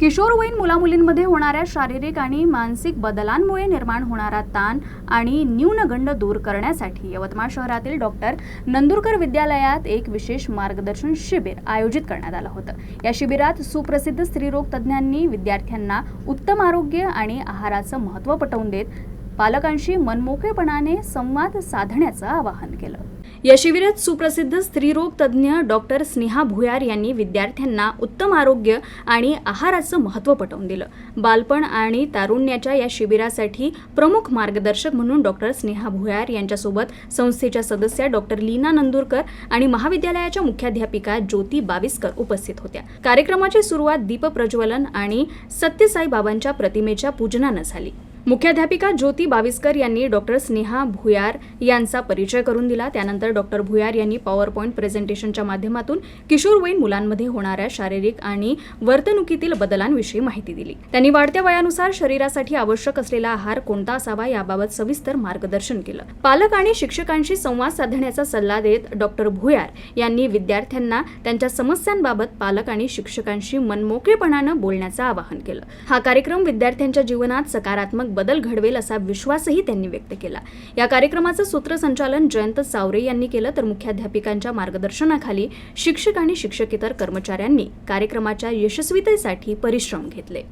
किशोरवयीन मुलामुलींमध्ये होणाऱ्या शारीरिक आणि मानसिक बदलांमुळे निर्माण होणारा ताण आणि न्यूनगंड दूर करण्यासाठी यवतमाळ शहरातील डॉक्टर नंदुरकर विद्यालयात एक विशेष मार्गदर्शन शिबिर आयोजित करण्यात आलं होतं. या शिबिरात सुप्रसिद्ध स्त्रीरोग तज्ज्ञांनी विद्यार्थ्यांना उत्तम आरोग्य आणि आहाराचं महत्त्व पटवून देत पालकांशी मनमोकळेपणाने संवाद साधण्याचं आवाहन केलं. या शिबिरात सुप्रसिद्ध स्त्रीरोग तज्ज्ञ डॉक्टर स्नेहा भुयार यांनी विद्यार्थ्यांना उत्तम आरोग्य आणि आहाराचं महत्त्व पटवून दिलं. बालपण आणि तारुण्याच्या या शिबिरासाठी प्रमुख मार्गदर्शक म्हणून डॉक्टर स्नेहा भुयार यांच्यासोबत संस्थेच्या सदस्या डॉक्टर लीना नंदुरकर आणि महाविद्यालयाच्या मुख्याध्यापिका ज्योती बाविस्कर उपस्थित होत्या. कार्यक्रमाची सुरुवात दीपप्रज्वलन आणि सत्यसाई बाबांच्या प्रतिमेच्या पूजनानं झाली. मुख्याध्यापिका ज्योती बाविस्कर यांनी डॉक्टर स्नेहा भुयार यांचा परिचय करून दिला. त्यानंतर डॉक्टर भुयार यांनी पॉवर पॉईंट प्रेझेंटेशनच्या माध्यमातून किशोरवयीन मुलांमध्ये होणाऱ्या शारीरिक आणि वर्तणुकीतील बदलांविषयी माहिती दिली. त्यांनी वाढत्या वयानुसार शरीरासाठी आवश्यक असलेला आहार कोणता असावा याबाबत सविस्तर मार्गदर्शन केलं. पालक आणि शिक्षकांशी संवाद साधण्याचा सल्ला देत डॉक्टर भुयार यांनी विद्यार्थ्यांना त्यांच्या समस्यांबाबत पालक आणि शिक्षकांशी मनमोकळेपणानं बोलण्याचं आवाहन केलं. हा कार्यक्रम विद्यार्थ्यांच्या जीवनात सकारात्मक सकारात्मक बदल घडवेल असा विश्वासही त्यांनी व्यक्त केला. या कार्यक्रमाचं सूत्रसंचालन जयंत सावरे यांनी केलं तर मुख्याध्यापिकांच्या मार्गदर्शनाखाली शिक्षक आणि शिक्षकेतर कर्मचाऱ्यांनी कार्यक्रमाच्या यशस्वीतेसाठी परिश्रम घेतले.